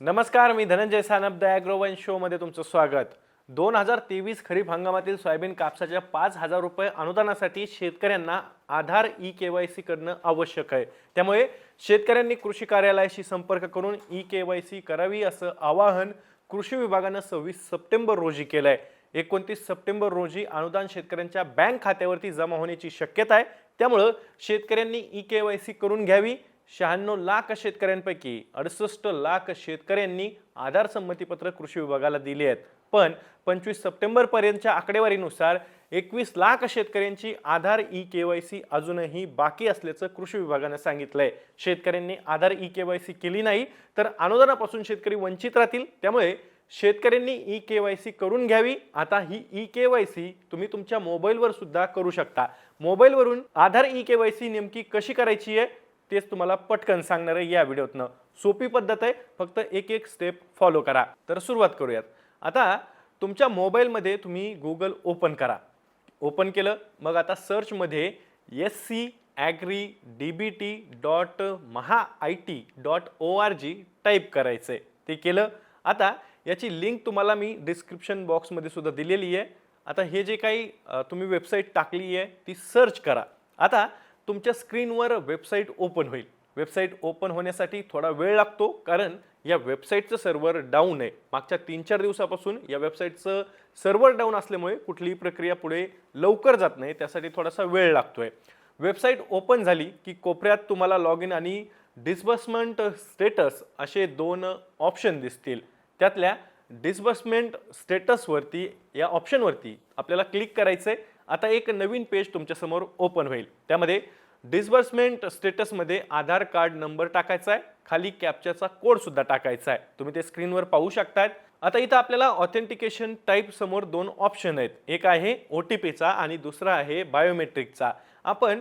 नमस्कार मी धनंजय सानप द ॲग्रोवन शोमध्ये तुमचं स्वागत. दोन हजार तेवीस खरीप हंगामातील सोयाबीन कापसाच्या पाच हजार रुपये अनुदानासाठी शेतकऱ्यांना Aadhaar E K Y C करणं आवश्यक आहे. त्यामुळे शेतकऱ्यांनी कृषी कार्यालयाशी संपर्क करून ई के वाय सी करावी असं आवाहन कृषी विभागानं सव्वीस सप्टेंबर रोजी केलं आहे एकोणतीस सप्टेंबर रोजी अनुदान शेतकऱ्यांच्या बँक खात्यावरती जमा होण्याची शक्यता आहे. त्यामुळं शेतकऱ्यांनी ई के वाय सी करून घ्यावी. शहाण्णव लाख शेतकऱ्यांपैकी अडुसष्ट लाख शेतकऱ्यांनी आधार संमतीपत्र कृषी विभागाला दिली आहेत. पण पंचवीस सप्टेंबरपर्यंतच्या आकडेवारीनुसार एकवीस लाख शेतकऱ्यांची Aadhaar E K Y C अजूनही बाकी असल्याचं कृषी विभागानं सांगितलंय. शेतकऱ्यांनी Aadhaar E K Y C केली नाही तर अनुदानापासून शेतकरी वंचित राहतील. त्यामुळे शेतकऱ्यांनी ई के वाय सी करून घ्यावी. आता ही ई के वाय सी तुम्ही तुमच्या मोबाईलवर सुद्धा करू शकता. मोबाईलवरून Aadhaar E K Y C नेमकी कशी करायची आहे? तेच तुम्हाला पटकन सांगणार आहे या व्हिडिओतनं. सोपी पद्धत आहे फक्त एक एक स्टेप फॉलो करा. तर सुरुवात करूयात. आता तुमच्या मोबाईलमध्ये तुम्ही गुगल ओपन करा. ओपन केलं मग आता सर्चमध्ये S C agri D B T dot Maha I T dot O R G type करायचं आहे. ते केलं. आता याची लिंक तुम्हाला मी डिस्क्रिप्शन बॉक्समध्ये सुद्धा दिलेली आहे. आता हे जे काही तुम्ही वेबसाईट टाकली आहे ती सर्च करा. आता तुमच्या स्क्रीनवर वेबसाईट ओपन होईल. वेबसाईट ओपन होण्यासाठी थोडा वेळ लागतो कारण या वेबसाईटचं सर्व्हर डाऊन आहे. मागच्या तीन चार दिवसापासून या वेबसाईटचं सर्व्हर डाऊन असल्यामुळे कुठलीही प्रक्रिया पुढे लवकर जात नाही त्यासाठी थोडासा वेळ लागतो आहे वेबसाईट ओपन झाली की कोपऱ्यात तुम्हाला लॉग इन आणि डिस्बर्समेंट स्टेटस असे दोन ऑप्शन दिसतील. त्यातल्या डिस्बर्समेंट स्टेटसवरती या ऑप्शनवरती आपल्याला क्लिक करायचं आहे आता एक नवीन पेज तुमच्यासमोर ओपन होईल. त्यामध्ये डिस्बर्समेंट स्टेटसमध्ये आधार कार्ड नंबर टाकायचा आहे. खाली कॅप्चरचा कोडसुद्धा टाकायचा आहे. तुम्ही ते स्क्रीनवर पाहू शकतात आता इथं आपल्याला ऑथेंटिकेशन टाईप समोर दोन ऑप्शन आहेत. एक आहे ओ टी पीचा आणि दुसरा आहे बायोमेट्रिकचा आपण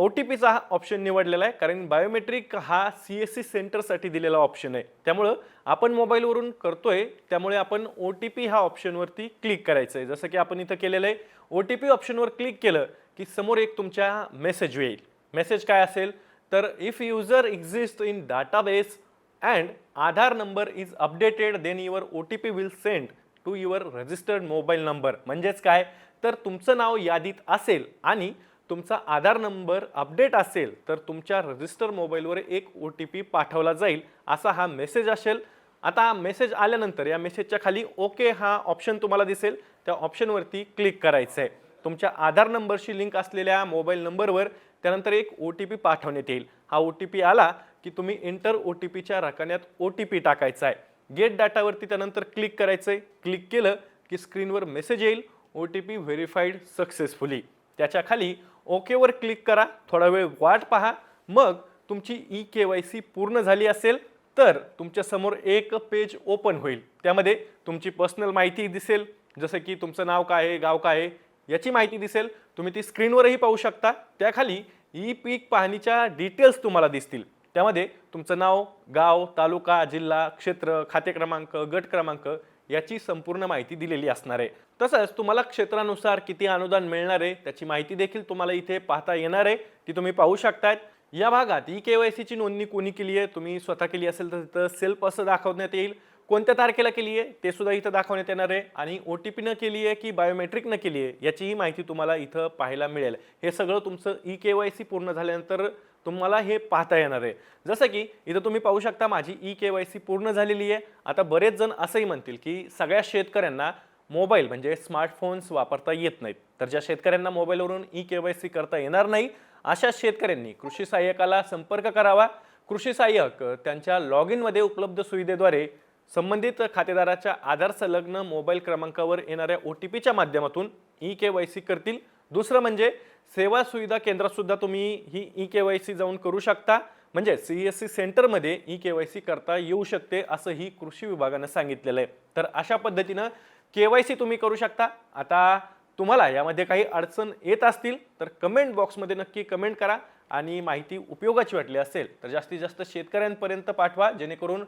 ओ टी पीचा हा ऑप्शन निवडलेला आहे कारण बायोमेट्रिक हा सी एस सी सेंटरसाठी दिलेला ऑप्शन आहे. त्यामुळं आपण मोबाईलवरून करतोय त्यामुळे आपण ओ टी पी हा ऑप्शनवरती क्लिक करायचं आहे जसं की आपण इथं केलेलं आहे ओ टी पी ऑप्शनवर क्लिक केलं की समोर एक तुमच्या मेसेज येईल. मेसेज काय असेल? तर if user exist in database and Aadhaar number is updated then your O T P will send to your registered mobile number म्हणजेच काय? तर तुमचं नाव यादीत असेल आणि तुमचा आधार नंबर अपडेट असेल तर तुमच्या रजिस्टर मोबाईलवर एक ओ टी पी पाठवला जाईल असा हा मेसेज असेल. आता हा मेसेज आल्यानंतर या मेसेजच्या खाली ओके हा ऑप्शन तुम्हाला दिसेल. त्या ऑप्शनवरती क्लिक करायचं आहे तुमच्या आधार नंबरशी लिंक असलेल्या मोबाईल नंबरवर त्यानंतर एक ओ टी पी पाठवण्यात येईल. हा ओ टी पी आला की तुम्ही इंटर ओ टी पीच्या रकान्यात ओ टी पी टाकायचा आहे गेट डाटावरती त्यानंतर क्लिक करायचं आहे क्लिक केलं की स्क्रीनवर मेसेज येईल. O T P verified successfully. त्याच्याखाली ओकेवर क्लिक करा थोडा वेळ वाट पहा. मग तुमची ई के वाय सी पूर्ण झाली असेल तर तुमच्यासमोर एक पेज ओपन होईल. त्यामध्ये तुमची पर्सनल माहिती दिसेल. जसं की तुमचं नाव काय आहे गाव काय आहे याची माहिती दिसेल. तुम्ही ती स्क्रीनवरही पाहू शकता. त्याखाली ई पीक पाहणीच्या डिटेल्स तुम्हाला दिसतील. त्यामध्ये तुमचं नाव गाव तालुका जिल्हा क्षेत्र खाते क्रमांक गट क्रमांक याची संपूर्ण माहिती दिलेली असणार आहे. तसंच तुम्हाला क्षेत्रानुसार किती अनुदान मिळणार आहे त्याची माहिती देखील तुम्हाला इथे पाहता येणार आहे ती तुम्ही पाहू शकतात या भागात ई के वाय सीची नोंदणी कोणी केली आहे तुम्ही स्वतः केली असेल तर तिथं सेल्फ असं दाखवण्यात येईल. कोणत्या तारखेला केली आहे ते सुद्धा इथं दाखवण्यात येणार आहे. आणि ओ टी पीनं केली आहे की बायोमेट्रिकनं केली आहे याचीही माहिती तुम्हाला इथं पाहायला मिळेल. हे सगळं तुमचं ई के वाय सी पूर्ण झाल्यानंतर तुम्हाला हे पाहता येणार आहे. जसं की इथं तुम्ही पाहू शकता माझी ई के वाय सी पूर्ण झालेली आहे. आता बरेच जण असंही म्हणतील की सगळ्या शेतकऱ्यांना मोबाईल म्हणजे स्मार्टफोन्स वापरता येत नाहीत. तर ज्या शेतकऱ्यांना मोबाईलवरून ई के वाय सी करता येणार नाही अशा शेतकऱ्यांनी कृषी सहाय्यकाला संपर्क करावा. कृषी सहाय्यक त्यांच्या लॉग इनमध्ये उपलब्ध सुविधेद्वारे संबंधित खातेदाराच्या आधार संलग्न मोबाईल क्रमांकावर येणाऱ्या ओ टी पीच्या माध्यमातून ई के वाय सी करतील. दुसरं म्हणजे सेवा सुविधा केंद्रातसुद्धा तुम्ही ही ई के वाय सी जाऊन करू शकता. म्हणजे सी एस सी सेंटरमध्ये ई के वाय सी करता येऊ शकते असंही कृषी विभागानं सांगितलेलं आहे. तर अशा पद्धतीनं के वाय सी तुम्ही करू शकता. आता तुम्हाला यामध्ये काही अडचण येत असतील तर कमेंट बॉक्समध्ये नक्की कमेंट करा आणि माहिती उपयोगाची वाटली असेल तर जास्तीत जास्त शेतकऱ्यांपर्यंत पाठवा जेणेकरून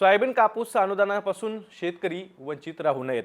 सोयाबीन कापूस अनुदानापासून शेतकरी वंचित राहू नयेत.